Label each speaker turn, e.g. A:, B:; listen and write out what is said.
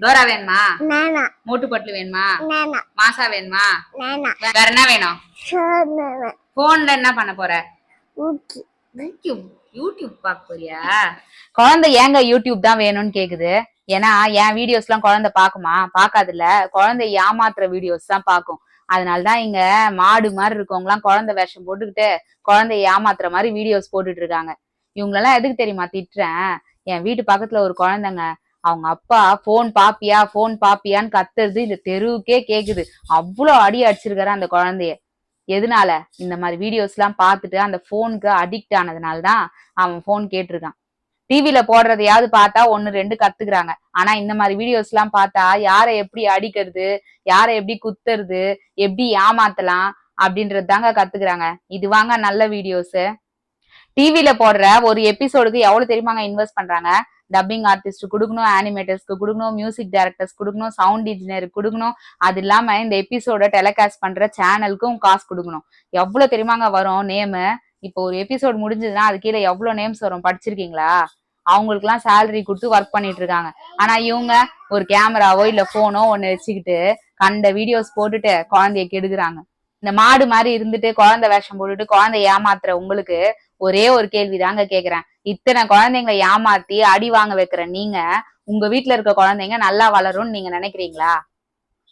A: Dora வேணுமா? மோட்டு பட்லு வேணுமா? மாசா வேணுமா? வேற என்ன வேணும்? போன்ல என்ன பண்ண போற? யூடியூப் யூடியூப் பார்க்க போறியா? குழந்தை ஏங்க யூடியூப் தான் வேணும்னு கேக்குது. ஏன்னா என் வீடியோஸ் எல்லாம் குழந்தை பாக்குமா பாக்காதுல்ல குழந்தை ஏமாத்துற வீடியோஸ் தான் பாக்கும் அதனாலதான் இங்க மாடு மாதிரி இருக்கவங்க எல்லாம் குழந்தை வேஷம் போட்டுக்கிட்டு குழந்தைய ஏமாத்துற மாதிரி வீடியோஸ் போட்டுட்டு இருக்காங்க. இவங்களெல்லாம் எதுக்கு தெரியுமா திட்டுறேன்? என் வீட்டு பக்கத்துல ஒரு குழந்தைங்க அவங்க அப்பா போன் பாப்பியா போன் பாப்பியான்னு கத்துறது இந்த தெருவுக்கே கேக்குது. அவ்வளோ அடி அடிச்சிருக்காரு அந்த குழந்தைய. எதனால? இந்த மாதிரி வீடியோஸ் எல்லாம் பார்த்துட்டு அந்த போனுக்கு அடிக்ட் ஆனதுனால தான் அவன் போன் கேட்டிருக்கான். டிவியில போடுறதையாவது பார்த்தா ஒன்னு ரெண்டு கத்துக்கிறாங்க. ஆனா இந்த மாதிரி வீடியோஸ் எல்லாம் பார்த்தா யாரை எப்படி அடிக்கிறது யாரை எப்படி குத்துறது எப்படி ஏமாத்தலாம் அப்படின்றது தாங்க கத்துக்கிறாங்க. இது வாங்க நல்ல வீடியோஸ் டிவியில போடுற ஒரு எபிசோடுக்கு எவ்வளவு தெரியுமாங்க இன்வெஸ்ட் பண்றாங்க? டப்பிங் ஆர்டிஸ்ட் கொடுக்கணும் அனிமேட்டர்ஸ்க்கு கொடுக்கணும் மியூசிக் டைரக்டர்ஸ் கொடுக்கணும் சவுண்ட் இன்ஜினியருக்கு கொடுக்கணும். அது இல்லாம இந்த எபிசோட டெலிகாஸ்ட் பண்ற சேனலுக்கும் காசு கொடுக்கணும். எவ்வளவு தெரியுமாங்க வரும் நேமு இப்போ ஒரு எபிசோட் முடிஞ்சதுன்னா அது கீழே எவ்வளவு நேம்ஸ் வரும் படிச்சிருக்கீங்களா? அவங்களுக்குலாம் சேலரி கொடுத்து ஒர்க் பண்ணிட்டு இருக்காங்க. ஆனா இவங்க ஒரு கேமராவோ இல்ல போனோ ஒண்ணு வச்சுக்கிட்டு கண்ட வீடியோஸ் போட்டுட்டு குழந்தைய கெடுக்குறாங்க. இந்த மாடு மாதிரி இருந்துட்டு குழந்தை வேஷம் போட்டுட்டு குழந்தை ஏமாத்துற உங்களுக்கு ஒரே ஒரு கேள்வி தாங்க கேக்குறேன். இத்தனை குழந்தைங்களை ஏமாத்தி அடி வாங்க வைக்கிற நீங்க உங்க வீட்டுல இருக்க குழந்தைங்க நல்லா வளரும்னு நீங்க நினைக்கிறீங்களா?